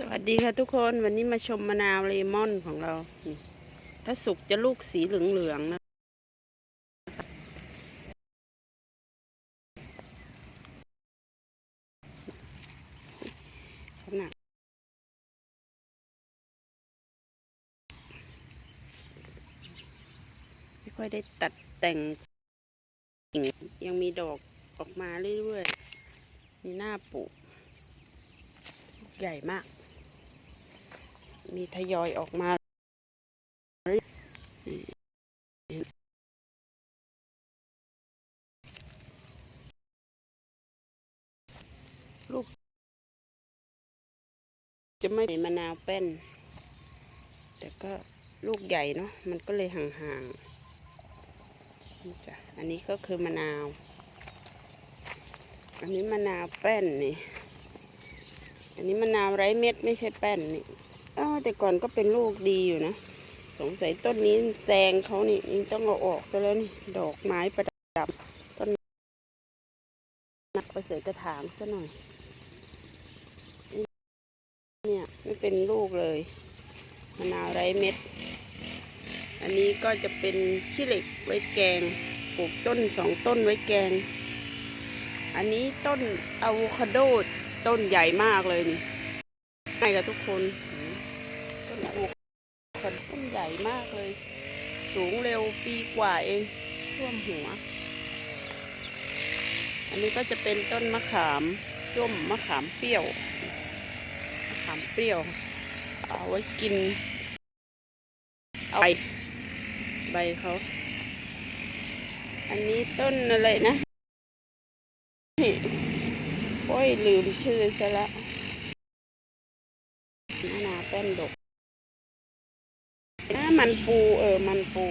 สวัสดีค่ะทุกคนวันนี้มาชมมะนาวเลมอนของเรา ถ้าสุกจะลูกสีเหลืองๆนะ ขนาดไม่ค่อยได้ตัดแต่งกิ่งยังมีดอกออกมาเรื่อยๆ มีหน้าปลูกใหญ่มาก มีทยอยออกมาลูก จะไม่เป็นมะนาวแป้น แต่ก็ลูกใหญ่เนาะมันก็เลยห่างๆจ้ะอันนี้ก็คือมะนาว อันนี้มะนาวแป้นนี่ อันนี้มะนาวไร้เม็ดไม่ใช่แป้นนี่ อ้าวแต่ก่อนก็เป็นลูกดีอยู่นะ สงสัยต้นนี้แซงเขานี่นี่ต้องเอาออกซะแล้วนี่ ดอกไม้ประดับ ต้นนักไปเสยกระถางซะหน่อย เนี่ยไม่เป็นลูกเลยมะนาวไร้เม็ด อันนี้ก็จะเป็นขี้เหล็กไว้แกง ปลูกต้นสองต้นไว้แกง อันนี้ต้นอะโวคาโดต้นใหญ่มากเลยนี่ให้กับทุกคน ต้นอะโวคาโดต้นใหญ่มากเลย สูงเร็วปีกว่าเองท่วมหัว อันนี้ก็จะเป็นต้นมะขามส้มมะขามเปรี้ยว มะขามเปรี้ยว เอาไว้กิน เอาใบใบเขา อันนี้ต้นอะไรนะนี่โอ้ยลืมชื่อซะละมะนาแป้นดก อ่ามันปูเออ มันปู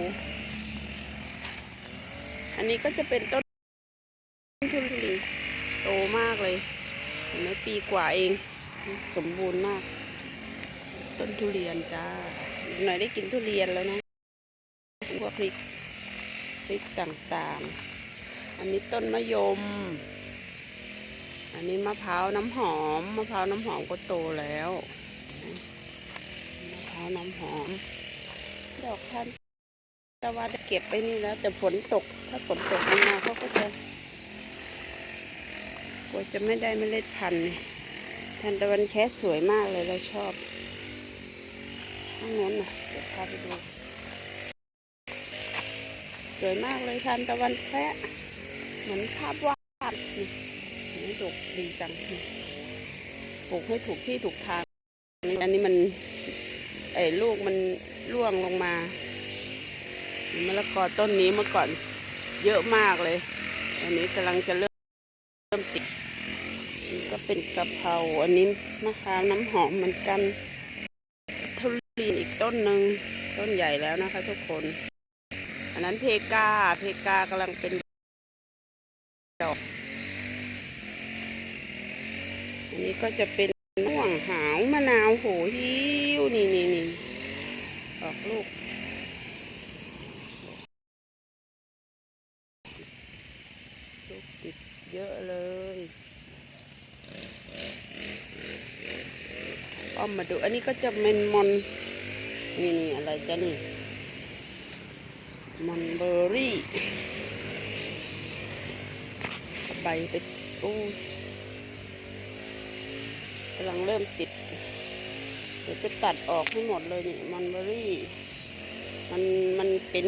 อันนี้ก็จะเป็นต้นทุเรียนโตมากเลยเห็นไหมปีกว่าเอง สมบูรณ์มาก ต้นทุเรียนจ้า หน่อยได้กินทุเรียนแล้วนะพวกพริกพริกต่างๆ อันนี้ต้นมะยม อันนี้มะพร้าวน้ำหอม มะพร้าวน้ำหอมก็โตแล้ว มะพร้าวน้ำหอม ดอกทานตะวันเก็บไปนี่แล้ว แต่ฝนตก ถ้าฝนตกมาเขาก็จะกลัวจะไม่ได้เมล็ดพันธุ์ทานตะวันแคสสวยมากเลยเราชอบข้างโน้นนะเดี๋ยวพาไปดูสวยมากเลยทานตะวันแคะเหมือนภาพวาดนี่นี่ดกดีจังนี่ปลูกให้ถูกที่ถูกทางอันนี้มันไอ้ลูกมัน ร่วงลงมามะละกอต้นนี้เมื่อก่อนเยอะมากเลยอันนี้กำลังจะเริ่มเริ่มติดก็เป็นกะเพราอันนี้มะพร้าวน้ำหอมเหมือนกันทุเรียนอีกต้นหนึ่งต้นใหญ่แล้วนะคะ ทุกคน อันนั้นเพกาเพกากำลังเป็นดอกอันนี้ก็จะเป็นม่วงหาวมะนาวโหหิวนี่นี่นี่ ออกลูก ลูกติดเยอะเลยอ้อมมาดู อันนี้ก็จะเป็นมอนนี่นี่อะไรจะนี่มันเบอร์รี่ใบไปอู้กำลังเริ่มติด เดี๋ยวจะตัดออกให้หมดเลยนี่มันเบอร์รี่ มันมันเป็น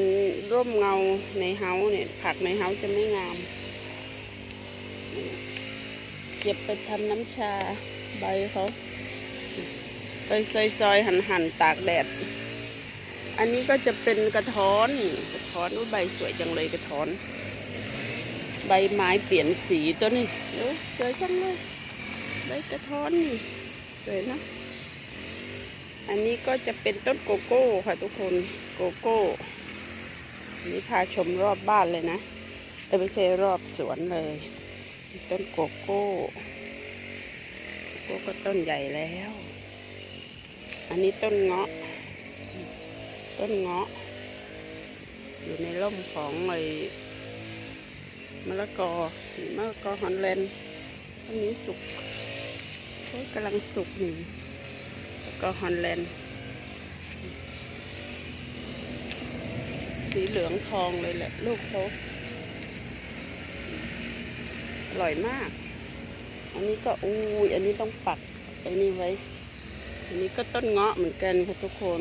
ร่มเงาในเฮาเนี่ย ผักในเฮาจะไม่งาม เก็บไปทำน้ำชาใบเขาไปซอยๆหั่นๆตากแดด อันนี้ก็จะเป็นกระท้อน กระท้อนว่าใบสวยจังเลยกระท้อน ใบไม้เปลี่ยนสีตัวนี้สวยจังเลย ใบกระท้อนนี่สวยนะ อันนี้ก็จะเป็นต้นโกโก้ค่ะทุกคนโกโก้อันนี้พาชมรอบบ้านเลยนะเออไม่ใช่รอบสวนเลย ต้นโกโก้โกโก้ก็ต้นใหญ่แล้ว อันนี้ต้นเงาะ ต้นเงาะ อยู่ในร่มของไอ้มะละกอมะละกอฮอนแลนด์ต้นนี้สุกโอ้ยกำลังสุกนี่ ก็ฮอนแลนด์ สีเหลืองทองเลยแหละ ลูกเขาอร่อยมาก อันนี้ก็อุ้ยอันนี้ต้องปักไอ้นี่ไว้ อันนี้ก็ต้นเงาะเหมือนกันค่ะทุกคน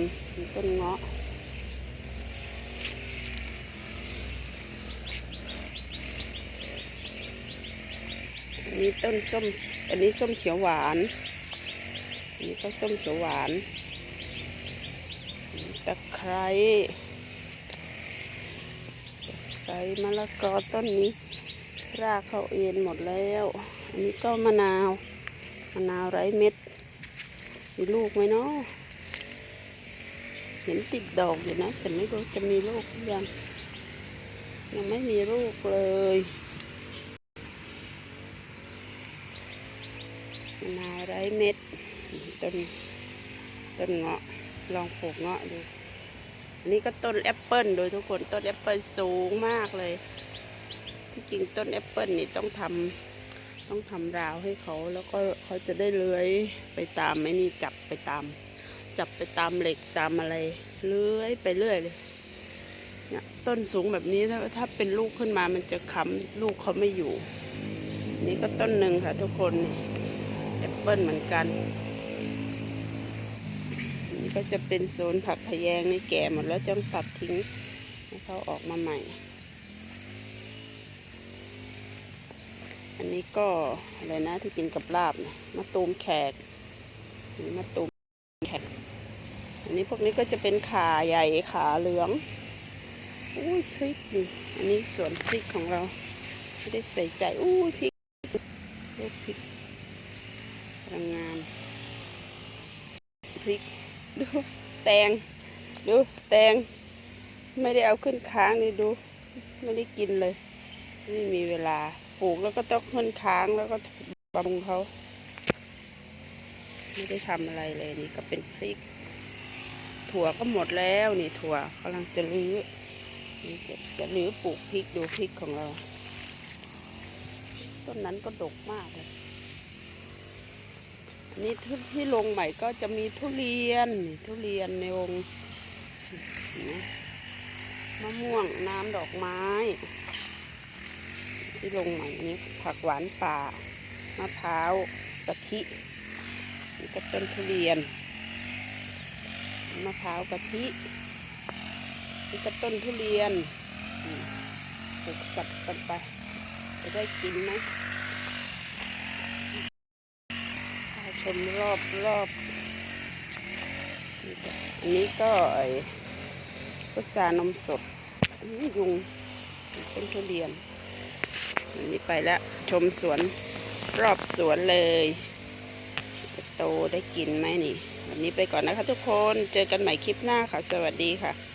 ต้นเงาะนี้ต้นส้ม อันนี้ส้มเขียวหวาน อันนี้ก็ส้มเขียวหวานตะไคร้ไคร้มะละกอต้นนี้ รากเขาเอ็นหมดแล้ว อันนี้ก็มะนาว มะนาวไร้เม็ด มีลูกไหมเนาะเห็นติดดอกอยู่นะแต่ไม่รู้จะมีลูกหรือยัง ยังไม่มีลูกเลยมะนาวไร้เม็ด ต้นต้นเงาะลองปลูกเงาะดูอันนี้ก็ต้นแอปเปิลโดยทุกคนต้นแอปเปิลสูงมากเลย ที่จริงต้นแอปเปิลนี่ต้องทำต้องทำราวให้เขาแล้วก็เขาจะได้เลื้อยไปตามไอ้นี่จับไปตาม จับไปตามเหล็กตามอะไรเลื้อยไปเรื่อยเลยเนี่ยต้นสูงแบบนี้ถ้าถ้าเป็นลูกขึ้นมามันจะค้ำลูกเขาไม่อยู่ นี่ก็ต้นหนึ่งค่ะทุกคนแอปเปิลเหมือนกัน นี่ก็จะเป็นโซนผักพะแยงนี่แก่หมดแล้วต้องตัดทิ้งให้เขาออกมาใหม่ อันนี้ก็อะไรนะที่กินกับลาบนะมะตูมแขกนี่มะตูมแขก อันนี้พวกนี้ก็จะเป็นขาใหญ่ขาเหลืองอุ้ยพริกอันนี้สวนพริกของเราไม่ได้ใส่ใจอุ้ยพริกลูกพริกกำลังงามพริก ดูแตง ดูแตง ไม่ได้เอาขึ้นค้างนี่ดู ไม่ได้กินเลย ไม่มีเวลา ปลูกแล้วก็ต้องขึ้นค้างแล้วก็บำรุงเขา ไม่ได้ทำอะไรเลยนี่ก็เป็นพริก ถั่วก็หมดแล้วนี่ถั่วกำลังจะรื้อจะจะรื้อปลูกพริกดูพริกของเรา ต้นนั้นก็ดกมากเลย นนี้ที่ที่ลงใหม่ก็จะมีทุเรียน ทุเรียนในองค์มะม่วงน้ำดอกไม้ ที่ลงใหม่นี้ผักหวานป่ามะพร้าวกะทินี่ก็ต้นทุเรียนมะพร้าวกะทินี่ก็ต้นทุเรียนปลูกสับกันไป จะได้กินไหมพาช มรอบรอบอันนี้ก็ไอ้พุทรานมสดยุงต้นทุเรียนอันนี้ไปแล้วชมสวนรอบสวนเลยโตได้กินไหมนี่ วันนี้ไปก่อนนะคะทุกคน เจอกันใหม่คลิปหน้าค่ะ สวัสดีค่ะ